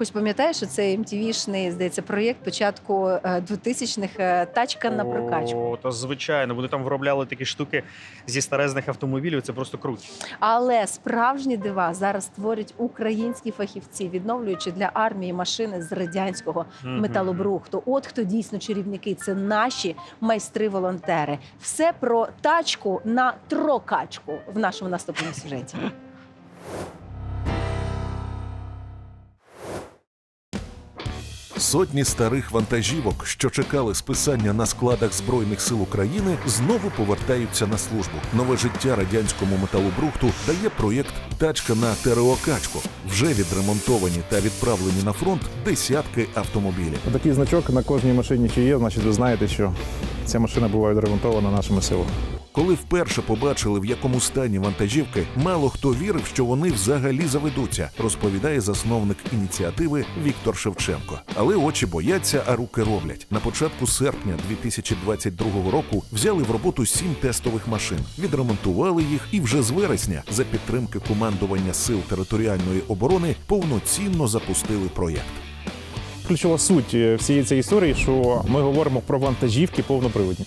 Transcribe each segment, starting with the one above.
Хоч пам'ятаєш, що це MTV-шний, здається, проєкт початку е, 2000-х е, тачка на прокачку. О, та звичайно, вони там виробляли такі штуки зі старезних автомобілів. Це просто круто. Але справжні дива зараз створюють українські фахівці, відновлюючи для армії машини з радянського металобрухту. От хто дійсно чарівники, це наші майстри-волонтери. Все про тачку на трокачку в нашому наступному сюжеті. Сотні старих вантажівок, що чекали списання на складах збройних сил України, знову повертаються на службу. Нове життя радянському металобрухту дає проєкт Тачка на ТРО-качку». Вже відремонтовані та відправлені на фронт десятки автомобілів. Такий значок на кожній машині, чи є, значить ви знаєте, що ця машина була відремонтована нашими силами. Коли вперше побачили, в якому стані вантажівки, мало хто вірив, що вони взагалі заведуться, розповідає засновник ініціативи Віктор Шевченко. Але очі бояться, а руки роблять. На початку серпня 2022 року взяли в роботу сім тестових машин, відремонтували їх і вже з вересня за підтримки командування сил територіальної оборони повноцінно запустили проєкт. Ключова суть е, всієї цієї історії, що ми говоримо про вантажівки повноприводні.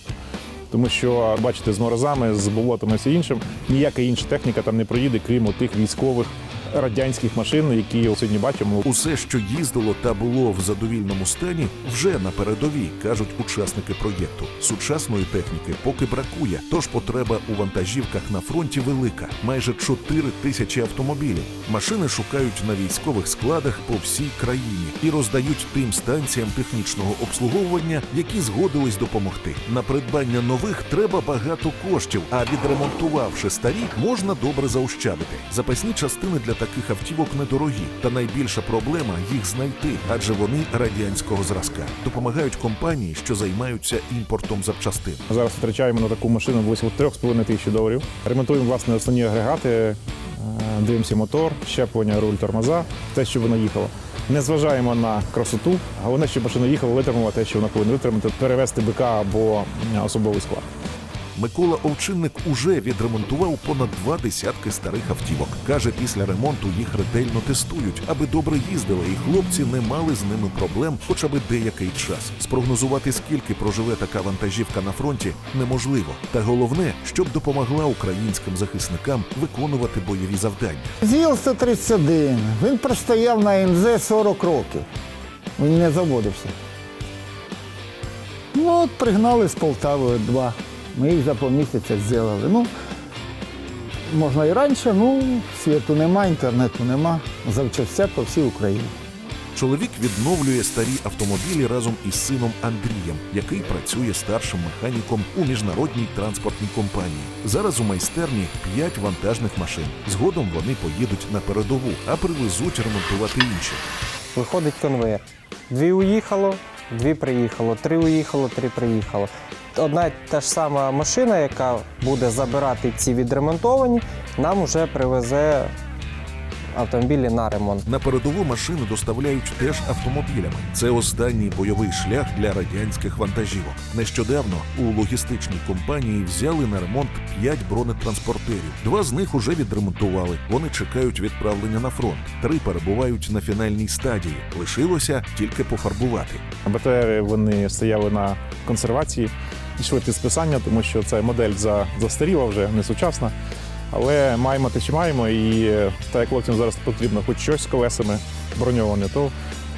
Тому що, бачите, з морозами, з болотами і все іншим, ніяка інша техніка там не проїде, крім тих військових радянських машин, які сьогодні бачимо. Усе, що їздило та було в задовільному стані, вже на передовій, кажуть учасники проєкту. Сучасної техніки поки бракує, тож потреба у вантажівках на фронті велика майже 4 тисячі автомобілів. Машини шукають на військових складах по всій країні і роздають тим станціям технічного обслуговування, які згодились допомогти. На придбання нових треба багато коштів, а відремонтувавши старі, можна добре заощадити. Запасні частини для таких автівок недорогі, та найбільша проблема їх знайти, адже вони радянського зразка. Допомагають компанії, що займаються імпортом запчастин. Зараз витрачаємо на таку машину близько 3,5 тисячі доларів. Ремонтуємо власне основні агрегати, е, дивимося мотор, щеплення, руль, тормоза, те, що воно їхало. Не зважаємо на красоту, головне, щоб машина їхала, витримала те, що вона повинна витримати, перевести БК або особовий склад. Микола Овчинник уже відремонтував понад два десятки старих автівок. Каже, після ремонту їх ретельно тестують, аби добре їздили, і хлопці не мали з ними проблем хоча б деякий час. Спрогнозувати, скільки проживе така вантажівка на фронті, неможливо. Та головне, щоб допомогла українським захисникам виконувати бойові завдання. ЗІЛ-131, він простояв на МЗ 40 років. Він не заводився. Ну, от пригнали з Полтави два. Ми їх за помісяця зробили. Ну, можна і раніше, ну, світу нема, інтернету нема. Завчався по всій Україні. Чоловік відновлює старі автомобілі разом із сином Андрієм, який працює старшим механіком у міжнародній транспортній компанії. Зараз у майстерні п'ять вантажних машин. Згодом вони поїдуть на передову, а привезуть ремонтувати інші. Виходить конвейер. Дві уїхало, дві приїхало, три уїхало, три приїхало. Одна та ж сама машина, яка буде забирати ці відремонтовані, нам вже привезе автомобілі на ремонт. На передову машини доставляють теж автомобілями. Це останній бойовий шлях для радянських вантажівок. Нещодавно у логістичній компанії взяли на ремонт п'ять бронетранспортерів. Два з них уже відремонтували. Вони чекають відправлення на фронт. Три перебувають на фінальній стадії. Лишилося тільки пофарбувати. БТРи вони стояли на консервації, йшли під списання, тому що ця модель за- застаріла вже, не сучасна. Але маємо те, що маємо, і е, так як хлопцям зараз потрібно хоч щось з колесами броньоване, то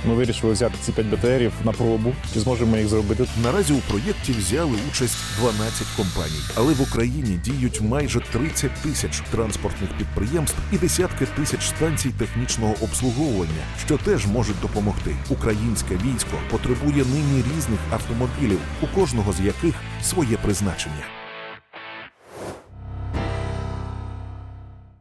ми вирішили взяти ці 5 БТРів на пробу, чи зможемо їх зробити. Наразі у проєкті взяли участь 12 компаній, але в Україні діють майже 30 тисяч транспортних підприємств і десятки тисяч станцій технічного обслуговування, що теж можуть допомогти. Українське військо потребує нині різних автомобілів, у кожного з яких своє призначення.